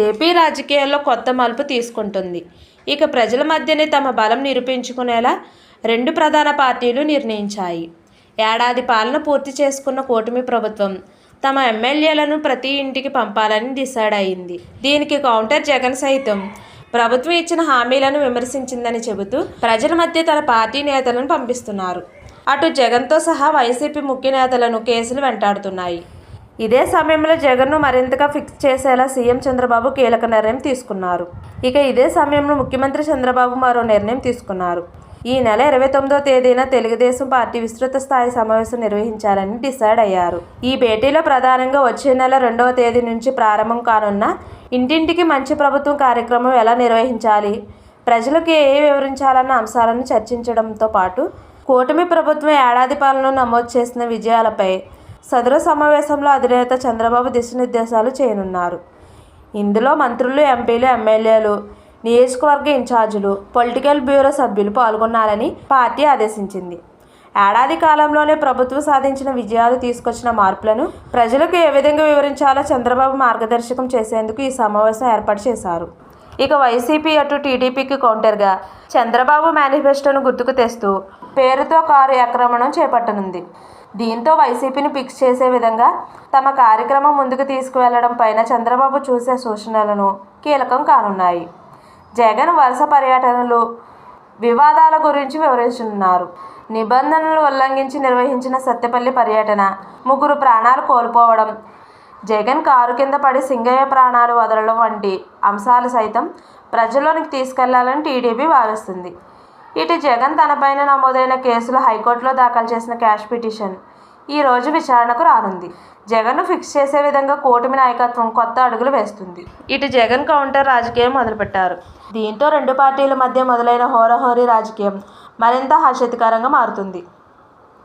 AP రాజకీయాల్లో కొత్త మలుపు తీసుకుంటుంది. ఇక ప్రజల మధ్యనే తమ బలం నిరూపించుకునేలా రెండు ప్రధాన పార్టీలు నిర్ణయించాయి. ఏడాది పాలన పూర్తి చేసుకున్న కూటమి ప్రభుత్వం తమ ఎమ్మెల్యేలను ప్రతి ఇంటికి పంపాలని డిసైడ్ అయింది. దీనికి కౌంటర్ జగన్ సైతం ప్రభుత్వం ఇచ్చిన హామీలను విమర్శించిందని చెబుతూ ప్రజల మధ్య తన పార్టీ నేతలను పంపిస్తున్నారు. అటు జగన్తో సహా వైసీపీ ముఖ్య నేతలను కేసులు వెంటాడుతున్నాయి. ఇదే సమయంలో జగన్ను మరింతగా ఫిక్స్ చేసేలా సీఎం చంద్రబాబు కీలక నిర్ణయం తీసుకున్నారు. ఇక ఇదే సమయంలో ముఖ్యమంత్రి చంద్రబాబు మరో నిర్ణయం తీసుకున్నారు. ఈ నెల ఇరవై తొమ్మిదో తేదీన తెలుగుదేశం పార్టీ విస్తృత స్థాయి సమావేశం నిర్వహించాలని డిసైడ్ అయ్యారు. ఈ భేటీలో ప్రధానంగా వచ్చే నెల రెండవ తేదీ నుంచి ప్రారంభం కానున్న ఇంటింటికి మంచి ప్రభుత్వం కార్యక్రమం ఎలా నిర్వహించాలి ప్రజలకు ఏ వివరించాలన్న అంశాలను చర్చించడంతో పాటు కూటమి ప్రభుత్వం ఏడాది పాలన నమోదు చేసిన విజయాలపై సదరు సమావేశంలో అధినేత చంద్రబాబు దిశానిర్దేశాలు చేయనున్నారు. ఇందులో మంత్రులు ఎంపీలు ఎమ్మెల్యేలు నియోజకవర్గ ఇన్ఛార్జీలు పొలిటికల్ బ్యూరో సభ్యులు పాల్గొనాలని పార్టీ ఆదేశించింది. ఏడాది కాలంలోనే ప్రభుత్వం సాధించిన విజయాలు తీసుకొచ్చిన మార్పులను ప్రజలకు ఏ విధంగా వివరించాలో చంద్రబాబు మార్గదర్శకం చేసేందుకు ఈ సమావేశం ఏర్పాటు చేశారు. ఇక వైసీపీ అటు టీడీపీకి కౌంటర్గా చంద్రబాబు మేనిఫెస్టోను గుర్తుకు తెస్తూ పేరుతో కారు ఆక్రమణం చేపట్టనుంది. దీంతో వైసీపీని ఫిక్స్ చేసే విధంగా తమ కార్యక్రమం ముందుకు తీసుకువెళ్ళడం పైన చంద్రబాబు చూసే సూచనలను కీలకం కానున్నాయి. జగన్ వరుస పర్యటనలు వివాదాల గురించి వివరించనున్నారు. నిబంధనలు ఉల్లంఘించి నిర్వహించిన సత్తెపల్లి పర్యటన ముగ్గురు ప్రాణాలు కోల్పోవడం జగన్ కారు కింద పడి సింగయ్య ప్రాణాలు వదలడం వంటి అంశాలు సైతం ప్రజల్లోనికి తీసుకెళ్ళాలని టీడీపీ భావిస్తుంది. ఇటు జగన్ తనపైన నమోదైన కేసులు హైకోర్టులో దాఖలు చేసిన క్యాష్ పిటిషన్ ఈ రోజు విచారణకు రానుంది. జగన్ను ఫిక్స్ చేసే విధంగా కూటమి నాయకత్వం కొత్త అడుగులు వేస్తుంది. ఇటు జగన్ కౌంటర్ రాజకీయం మొదలుపెట్టారు. దీంతో రెండు పార్టీల మధ్య మొదలైన హోరాహోరీ రాజకీయం మరింత ఆసక్తికరంగా మారుతుంది.